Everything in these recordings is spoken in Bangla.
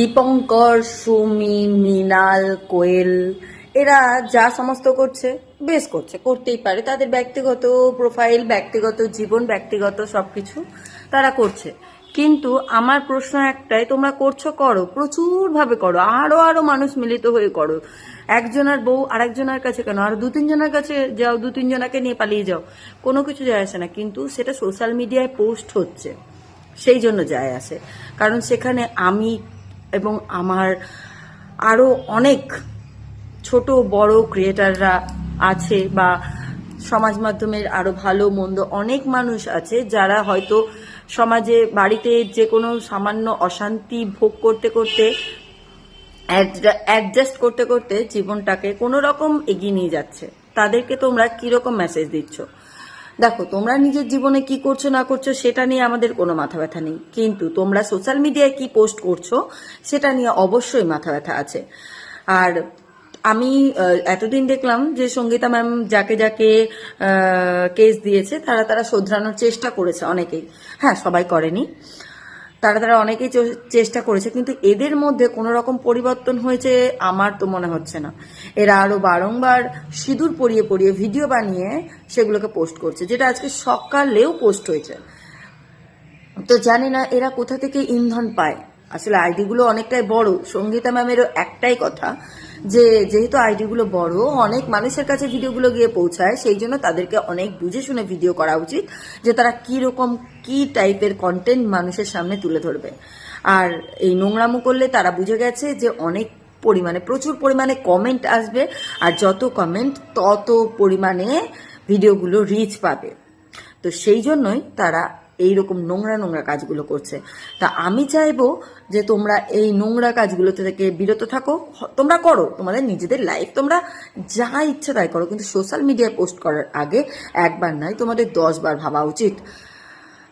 দীপঙ্কর, সুমি, মৃণাল, কোয়েল, এরা যা সমস্ত করছে, বেশ করছে, করতেই পারে। তাদের ব্যক্তিগত প্রোফাইল ব্যক্তিগত জীবন, ব্যক্তিগত সব কিছু তারা করছে। কিন্তু আমার প্রশ্ন একটাই, তোমরা করছ, করো, প্রচুরভাবে করো, আরও আরও মানুষ মিলিত হয়ে করো। একজনের বউ আরেকজনের কাছে কেন? আর দু তিনজনের কাছে যাও দু তিনজনাকে নিয়ে পালিয়ে যাও, কোনো কিছু যায় আসে না। কিন্তু সেটা সোশ্যাল মিডিয়ায় পোস্ট হচ্ছে, সেই জন্য যায় আসে। কারণ সেখানে আমি এবং আমার আরও অনেক ছোট, বড় ক্রিয়েটাররা আছে বা সমাজ মাধ্যমের আরও ভালো, মন্দ অনেক মানুষ আছে যারা হয়তো সমাজে বাড়িতে যে কোনো সামান্য অশান্তি ভোগ করতে করতে অ্যাডজাস্ট করতে করতে জীবনটাকে কোনো রকম এগিয়ে নিয়ে যাচ্ছে। তাদেরকে তোমরা কীরকম মেসেজ দিচ্ছ? দেখো, তোমরা নিজের জীবনে কি করছ, না করছ, সেটা নিয়ে আমাদের কোনো মাথা ব্যথা নেই। কিন্তু তোমরা সোশ্যাল মিডিয়ায় কি পোস্ট করছ, সেটা নিয়ে অবশ্যই মাথা ব্যথা আছে। আর আমি এতদিন দেখলাম যে সঙ্গীতা ম্যাম যাকে যাকে কেস দিয়েছে, তারা তারা শোধরানোর চেষ্টা করেছে অনেকেই। হ্যাঁ সবাই করেনি। তারা তারা অনেকেই চেষ্টা করেছে, কিন্তু এদের মধ্যে কোনো রকম পরিবর্তন হয়েছে আমার তো মনে হচ্ছে না। এরা আরও বারংবার সিঁদুর পরিয়ে পরিয়ে ভিডিও বানিয়ে সেগুলোকে পোস্ট করছে, যেটা আজকে সকালেও পোস্ট হয়েছে। তো জানি না এরা কোথা থেকে ইন্ধন পায়। আসলে আইডিগুলো অনেকটাই বড়, সঙ্গীতা ম্যামেরও একটাই কথা। যে, যেহেতু আইডিগুলো বড়, অনেক মানুষের কাছে ভিডিওগুলো গিয়ে পৌঁছায়, সেই জন্য তাদেরকে অনেক বুঝে শুনে ভিডিও করা উচিত যে তারা কি রকম, কি টাইপের কন্টেন্ট মানুষের সামনে তুলে ধরবে। আর এই নোংরামো করলে তারা বুঝে গেছে যে অনেক পরিমাণে, প্রচুর পরিমাণে কমেন্ট আসবে, আর যত কমেন্ট তত পরিমাণে ভিডিওগুলো রিচ পাবে। তো সেই জন্যই তারা এই রকম নোংরা নোংরা কাজগুলো করছে। তা আমি চাইব যে তোমরা এই নোংরা কাজগুলো থেকে বিরত থাকো। তোমরা করো। তোমাদের নিজেদের লাইফ তোমরা যা ইচ্ছা তাই করো। কিন্তু সোশ্যাল মিডিয়ায় পোস্ট করার আগে একবার নয়, তোমাদের দশ বার ভাবা উচিত।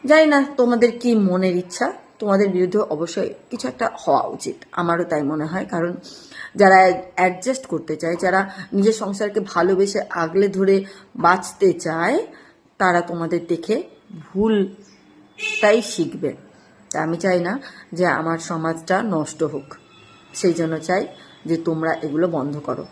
জানি না তোমাদের কি মনের ইচ্ছা। তোমাদের বিরুদ্ধে অবশ্যই কিছু একটা হওয়া উচিত। আমারও তাই মনে হয়। কারণ যারা অ্যাডজাস্ট করতে চায়, যারা নিজের সংসারকে ভালোবেসে আগলে ধরে বাঁচতে চায়, তারা তোমাদের দেখে ভুলটাই শিখবে। তা আমি চাই না যে আমার সমাজটা নষ্ট হোক। সেই জন্য চাই যে তোমরা এগুলো বন্ধ করো।